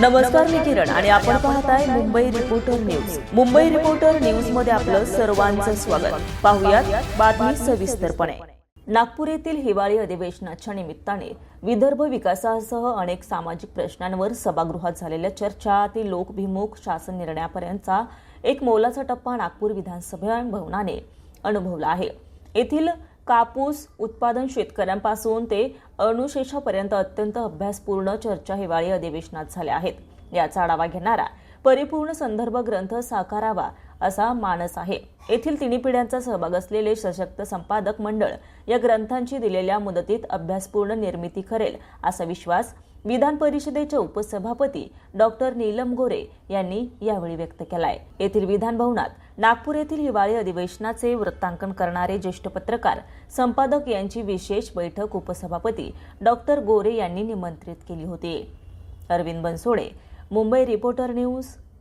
नमस्कार मी किरण आणि आपण पाहताय Mumbai reporter news Mumbai reporter न्यूजमध्ये आपलं सर्वांचं स्वागत. पाहुयात बातमी सविस्तरपणे. नागपूर येथील हिवाळी अधिवेशनाच्या निमित्ताने विदर्भ विकासासह अनेक सामाजिक प्रश्नांवर सभागृहात झालेल्या चर्चा ते लोकभिमुख शासन निर्णयापर्यंतचा एक मोलाचा टप्पा नागपूर विधानसभा भवनाने अनुभवला आहे. येथील कापूस उत्पादन शेतकऱ्यांपासून ते अणुशेषापर्यंत अत्यंत अभ्यासपूर्ण चर्चा हिवाळी अधिवेशनात झाल्या आहेत. याचा आढावा घेणारा परिपूर्ण संदर्भ ग्रंथ साकारावा असा मानस आहे. येथील तिन्ही पिढ्यांचा सहभाग असलेले सशक्त संपादक मंडळ या ग्रंथांची दिलेल्या मुदतीत अभ्यासपूर्ण निर्मिती करेल असा विश्वास विधान परिषदेचे उपसभापती डॉक्टर नीलम गोरे यांनी यावेळी व्यक्त केलाय. येथील विधान भवनात नागपूर येथील हिवाळी अधिवेशनाचे वृत्तांकन करणारे ज्येष्ठ पत्रकार संपादक यांची विशेष बैठक उपसभापती डॉक्टर गोरे यांनी निमंत्रित केली होती. Arvind Bansode Mumbai reporter news